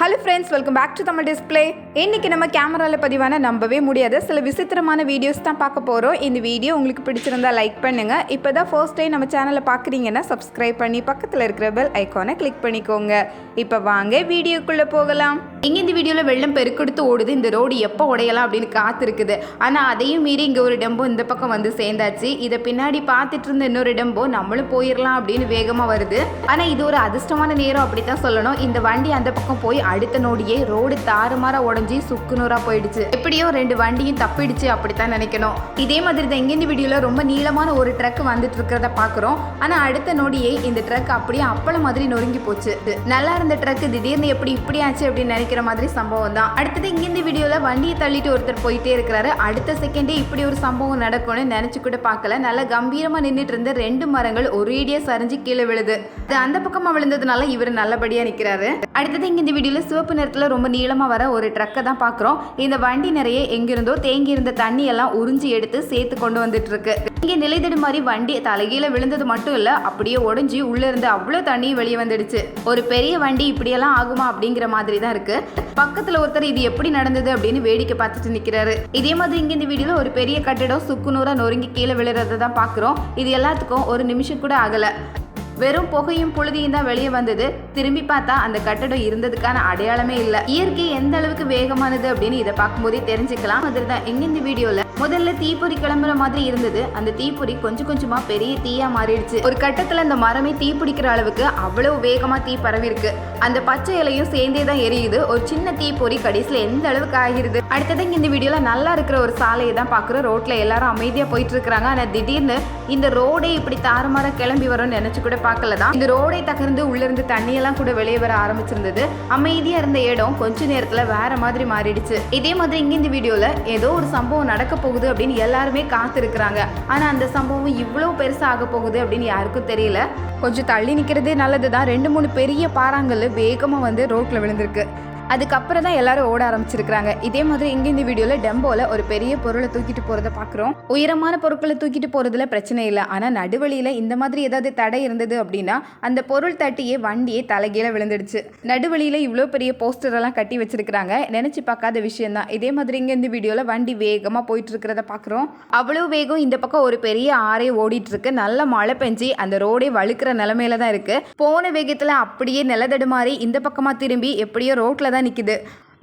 Hello friends welcome back to Tamil display இன்னைக்கு நம்ம கேமராவில் பதிவான நம்பவே முடியாத. சில விசித்திரமான வீடியோஸ் தான் பார்க்க போகிறோம் இந்த வீடியோ உங்களுக்கு பிடிச்சிருந்தா லைக் பண்ணுங்கள் இப்போ தான் ஃபர்ஸ்ட் டைம் நம்ம சேனலை பார்க்குறீங்கன்னா சப்ஸ்கிரைப் பண்ணி பக்கத்தில் இருக்கிற பெல் ஐக்கானை கிளிக் பண்ணிக்கோங்க. இப்போ வாங்க வீடியோக்குள்ளே போகலாம். இங்கே இந்த வீடியோவில் வெள்ளம் பெருக்கெடுத்து ஓடுது. இந்த ரோடு எப்போ உடையலாம் அப்படின்னு காத்திருக்குது. ஆனால் அதையும் மீறி இங்கே ஒரு டெம்போ இந்த பக்கம் வந்து சேர்ந்தாச்சு. இதை பின்னாடி பார்த்துட்டு இருந்த இன்னொரு டெம்போ நம்மளும் போயிடலாம் அப்படின்னு வேகமாக வருது. ஆனால் இது ஒரு அதிர்ஷ்டமான நேரம் அப்படி தான் சொல்லணும். இந்த வண்டி அந்த பக்கம் போய் அடுத்த நோடியே ரோடு தாறுமாற உடஞ்சி சுக்குநூறா போயிடுச்சு. எப்படியோ ரெண்டு வண்டியும் தப்பிடுச்சு அப்படித்தான் நினைக்கணும். இதே மாதிரி தான் எங்க வீடியோவில் வீடியோல ரொம்ப நீளமான ஒரு ட்ரக் வந்துட்டு இருக்கிறத பாக்குறோம். ஆனா அடுத்த நோடியே இந்த ட்ரக் அப்படியே அப்பளம் மாதிரி நொறுங்கி போச்சு. நல்லா இருந்த ட்ரக் திடீர்னு எப்படி இப்படி ஆச்சு அப்படின்னு நினைக்கிற மாதிரி சம்பவம் தான். அடுத்தது இங்க வீடியோவில் வீடியோல வண்டியை தள்ளிட்டு ஒருத்தர் போயிட்டே இருக்கிறாரு. அடுத்த செகண்டே இப்படி ஒரு சம்பவம் நடக்கும்னு நினைச்சு கூட பார்க்கல நல்லா கம்பீரமா நின்றுட்டு இருந்த ரெண்டு மரங்கள் ஒரேடியா சரிஞ்சு கீழே விழுது. அது அந்த பக்கமா விழுந்ததுனால இவர் நல்லபடியா நிக்கிறாரு. அடுத்தது இங்க இந்த வண்டியில் சிவப்பு நிறத்தில் ரொம்ப நீளமாக வர ஒரு ட்ரக்கை தான் பார்க்குறோம் இந்த வண்டி நிறைய எங்கிருந்தோ தேங்கி இருந்த தண்ணியெல்லாம் உறிஞ்சி எடுத்து சேர்த்து கொண்டு வந்துட்டு இருக்கு இங்கே நிலைதடு மாதிரி வண்டி தலைகீழ விழுந்தது மட்டும் இல்ல அப்படியே உடஞ்சி உள்ள இருந்து அவ்வளவு தண்ணியும் வெளியே வந்துடுச்சு. ஒரு பெரிய வண்டி இப்படியெல்லாம் ஆகுமா அப்படிங்கிற மாதிரி தான் இருக்கு. பக்கத்துல ஒருத்தர் இது எப்படி நடந்தது அப்படின்னு வேடிக்கை பார்த்துட்டு நிக்கிறாரு. இதே மாதிரி இங்க இந்த வீடியோல ஒரு பெரிய கட்டிடம் சுக்குநூறா நொறுங்கி கீழே விழுறத தான் பாக்குறோம். இது எல்லாத்துக்கும் ஒரு நிமிஷம் கூட ஆகல. வெறும் புகையும் புழுதியும் தான் வெளியே வந்தது. திரும்பி பார்த்தா அந்த கட்டடம் இருந்ததுக்கான அடையாளமே இல்லை. இயற்கை எந்த அளவுக்கு வேகமானது அப்படின்னு இதை பார்க்கும்போதே தெரிஞ்சுக்கலாம். அதில் தான் எங்க இந்த வீடியோல? முதல்ல தீப்பொறி கிளம்புற மாதிரி இருந்தது. அந்த தீப்பொறி கொஞ்சம் கொஞ்சமா பெரிய தீயா மாறிடுச்சு. ஒரு கட்டத்துல அந்த மரமே தீ பிடிக்கிற அளவுக்கு அவ்வளவு வேகமா தீ பரவி இருக்கு அந்த பச்சை இலையும் சேர்ந்தே தான் எரியுது. ஒரு சின்ன தீப்பொறி கடைசியில் எந்த அளவுக்கு ஆகிருது அடுத்தது இந்த வீடியோவில் நல்லா இருக்கிற ஒரு சாலையை தான் பார்க்குறோம். ரோட்டில் எல்லாரும் அமைதியாக போயிட்டு இருக்கிறாங்க. ஆனால் திடீர்னு இந்த ரோடே இப்படி தாறுமாற கிளம்பி வரும்னு நினச்சி கூட பார்க்கல தான் இந்த ரோடை தகர்ந்து உள்ள இருந்து தண்ணியெல்லாம் கூட வெளியே வர ஆரம்பிச்சிருந்தது. அமைதியா இருந்த இடம் கொஞ்ச நேரத்துல வேற மாதிரி மாறிடுச்சு. இதே மாதிரி இங்க இந்த வீடியோல ஏதோ ஒரு சம்பவம் நடக்க போகுது அப்படின்னு எல்லாருமே காத்திருக்கிறாங்க. ஆனா அந்த சம்பவம் இவ்வளவு பெருசா ஆக போகுது அப்படின்னு யாருக்கும் தெரியல. கொஞ்சம் தள்ளி நிக்கிறதே நல்லதுதான். ரெண்டு மூணு பெரிய பாறாங்கல் வேகமா வந்து ரோட்ல விழுந்திருக்கு. அதுக்கப்புறம் தான் எல்லாரும் ஓட ஆரம்பிச்சிருக்காங்க இதே மாதிரி இங்கே இந்த வீடியோவில் டெம்போல ஒரு பெரிய பொருளை தூக்கிட்டு போகிறத பார்க்குறோம் உயரமான பொருட்களை தூக்கிட்டு போகிறதுல பிரச்சனை இல்லை. ஆனால் நடுவழியில் இந்த மாதிரி ஏதாவது தடை இருந்தது அப்படின்னா அந்த பொருள் தட்டியே வண்டியே தலைகீழ விழுந்துடுச்சு. நடுவழியில் இவ்வளோ பெரிய போஸ்டர் எல்லாம் கட்டி வச்சிருக்கிறாங்க. நினச்சி பார்க்காத விஷயம்தான். இதே மாதிரி இங்கே இந்த வீடியோவில் வண்டி வேகமாக போயிட்டு இருக்கிறத பார்க்குறோம் அவ்வளோ வேகம் இந்த பக்கம் ஒரு பெரிய ஆறே ஓடிட்டு இருக்கு. நல்ல மழை பெஞ்சு அந்த ரோடே வழுக்கிற நிலமையில தான் இருக்கு. போன வேகத்தில் அப்படியே நிலதடுமாறி இந்த பக்கமாக திரும்பி எப்படியோ ரோட்டில் தான் நிற்கிது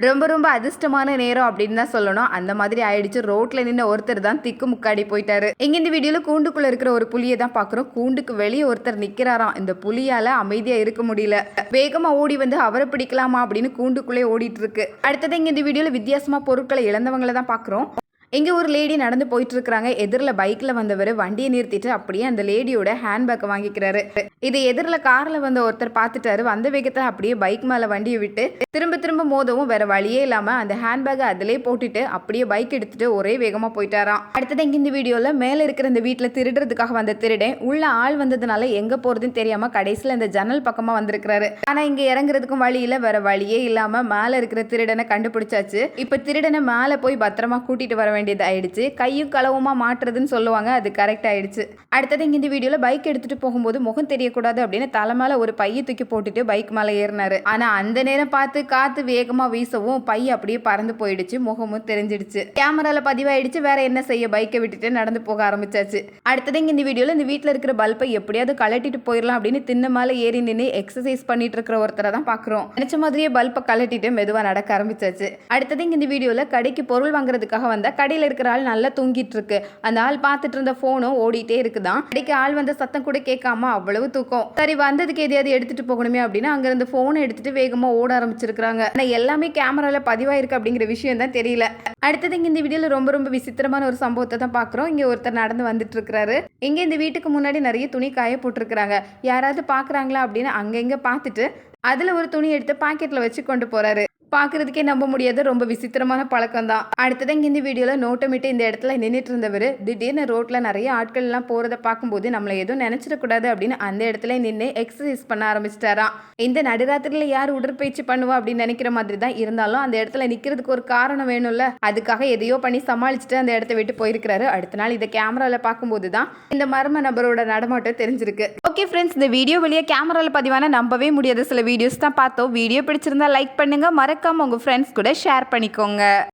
ரொம்ப ரொம்ப அதிர்ஷ்டமான நேரம் அப்படின்னு தான் சொல்லணும். அந்த மாதிரி ஆயிடுச்சு. ரோட்ல நின்று ஒருத்தர் தான் திக்கு முக்காடி போயிட்டாரு. எங்க இந்த வீடியோல கூண்டுக்குள்ள இருக்கிற ஒரு புலியை தான் பாக்குறோம். கூண்டுக்கு வெளியே ஒருத்தர் நிக்கிறாராம். இந்த புலியால அமைதியா இருக்க முடியல. வேகமா ஓடி வந்து அவரை பிடிக்கலாமா அப்படின்னு கூண்டுக்குள்ளே ஓடிட்டு இருக்கு. அடுத்தது இங்க இந்த வீடியோல வித்தியாசமா பொருட்களை இழந்தவங்களை தான் பாக்குறோம். இங்கே ஒரு லேடி நடந்து போயிட்டு இருக்கிறாங்க எதிரில் பைக்கில் வந்தவர் வண்டியை நிறுத்திட்டு அப்படியே அந்த லேடியோட ஹேண்ட்பேக்கை வாங்கிக்கிறாரு. இது எதிரில் காரில் வந்த ஒருத்தர் பார்த்துட்டாரு. வந்த வேகத்தில் அப்படியே பைக் மேலே வண்டியை விட்டு திரும்ப திரும்ப மோதவும் வேற வழியே இல்லாமல் அந்த ஹேண்ட்பேக்கை அதிலே போட்டுட்டு அப்படியே பைக் எடுத்துட்டு ஒரே வேகமாக போயிட்டாராம். அடுத்தது இங்கே இந்த வீடியோவில் மேலே இருக்கிற இந்த வீட்டில் திருடுறதுக்காக வந்த திருடன் உள்ள ஆள் வந்ததுனால எங்கே போகிறதுன்னு தெரியாமல் கடைசியில் இந்த ஜன்னல் பக்கமாக வந்திருக்கிறாரு. ஆனால் இங்கே இறங்குறதுக்கும் வழியில் வேற வழியே இல்லாமல் மேலே இருக்கிற திருடனை கண்டுபிடிச்சாச்சு. இப்போ திருடனை மேலே போய் பத்திரமா கூட்டிட்டு வர வேண்டியது ஆயிடுச்சு கையும் களவுமா மாட்டுறதுன்னு சொல்லுவாங்க. அது கரெக்ட் ஆயிடுச்சு அடுத்தது இங்க இந்த வீடியோல பைக் எடுத்துட்டு போகும்போது முகம் தெரியக்கூடாது அப்படின்னு தலை மேல ஒரு பைய தூக்கி போட்டுட்டு பைக் மேல ஏறினாரு. ஆனா அந்த நேரம் பார்த்து காத்து வேகமா வீசவும் பை அப்படியே பறந்து போயிடுச்சு. முகமும் தெரிஞ்சிடுச்சு. கேமரால பதிவாயிடுச்சு. வேற என்ன செய்ய? பைக்கை விட்டுட்டு நடந்து போக ஆரம்பிச்சாச்சு. அடுத்தது இங்க இந்த வீடியோல இந்த வீட்டில் இருக்கிற பல்பை எப்படியாவது கலட்டிட்டு போயிடலாம் அப்படின்னு தின்ன மேல ஏறி நின்று எக்ஸசைஸ் பண்ணிட்டு இருக்கிற ஒருத்தரை தான் பாக்குறோம். நினைச்ச மாதிரியே பல்பை கலட்டிட்டு மெதுவா நடக்க ஆரம்பிச்சாச்சு. அடுத்தது இங்க இந்த வீடியோல கடைக்கு பொருள் வாங்குறதுக்காக வந்தா கடையில் இருக்கிற ஆள் நல்லா தூங்கிட்டு இருக்கு அந்த ஆள் பார்த்துட்டு இருந்த ஃபோனும் ஓடிட்டே இருக்குதான் கடைக்கு ஆள் வந்த சத்தம் கூட கேட்காம அவ்வளவு தூக்கம். சரி வந்ததுக்கு எதையாவது எடுத்துட்டு போகணுமே அப்படின்னு அங்கிருந்து ஃபோனை எடுத்துட்டு வேகமாக ஓட ஆரம்பிச்சிருக்கிறாங்க. ஆனால் எல்லாமே கேமராவில் பதிவாயிருக்கு அப்படிங்கிற விஷயம் தான் தெரியல. அடுத்தது இங்கே இந்த வீடியோவில் ரொம்ப ரொம்ப விசித்திரமான ஒரு சம்பவத்தை தான் பார்க்குறோம். இங்கே ஒருத்தர் நடந்து வந்துட்டு இருக்கிறாரு இங்கே இந்த வீட்டுக்கு முன்னாடி நிறைய துணி காய போட்டிருக்கிறாங்க. யாராவது பார்க்குறாங்களா அப்படின்னு அங்கங்கே பார்த்துட்டு அதில் ஒரு துணி எடுத்து பாக்கெட்டில் வச்சு கொண்டு போகிறாரு பார்க்குறதுக்கே நம்ப முடியாத. ரொம்ப விசித்திரமான பழக்கம் தான் அடுத்தது இங்கே இந்த வீடியோவில் நோட்டமிட்டு இந்த இடத்துல நின்றுட்டு இருந்தவர் திடீர்னு ரோட்டில் நிறைய ஆட்கள்லாம் போகிறத பார்க்கும்போது நம்மளை எதுவும் நினச்சிடக்கூடாது அப்படின்னு அந்த இடத்துல நின்று எக்ஸசைஸ் பண்ண ஆரம்பிச்சிட்டாராம். இந்த நடுராத்திரியில் யார் உடற்பயிற்சி பண்ணுவா அப்படின்னு நினைக்கிற மாதிரி தான் இருந்தாலும் அந்த இடத்துல நிற்கிறதுக்கு ஒரு காரணம் வேணும்ல. அதுக்காக எதையோ பண்ணி சமாளிச்சுட்டு அந்த இடத்த விட்டு போயிருக்கிறாரு. அடுத்த நாள் இதை கேமராவில் பார்க்கும்போது தான் இந்த மர்ம நபரோட நடமாட்டம் தெரிஞ்சிருக்கு. ஓகே ஃப்ரெண்ட்ஸ் இந்த வீடியோ வெளியே கேமராவில் பதிவான நம்பவே முடியாத. சில வீடியோஸ் தான் பார்த்தோம். வீடியோ பிடிச்சிருந்தா லைக் பண்ணுங்கள் மறக்காமல் உங்கள் ஃப்ரெண்ட்ஸ் கூட ஷேர் பண்ணிக்கோங்க.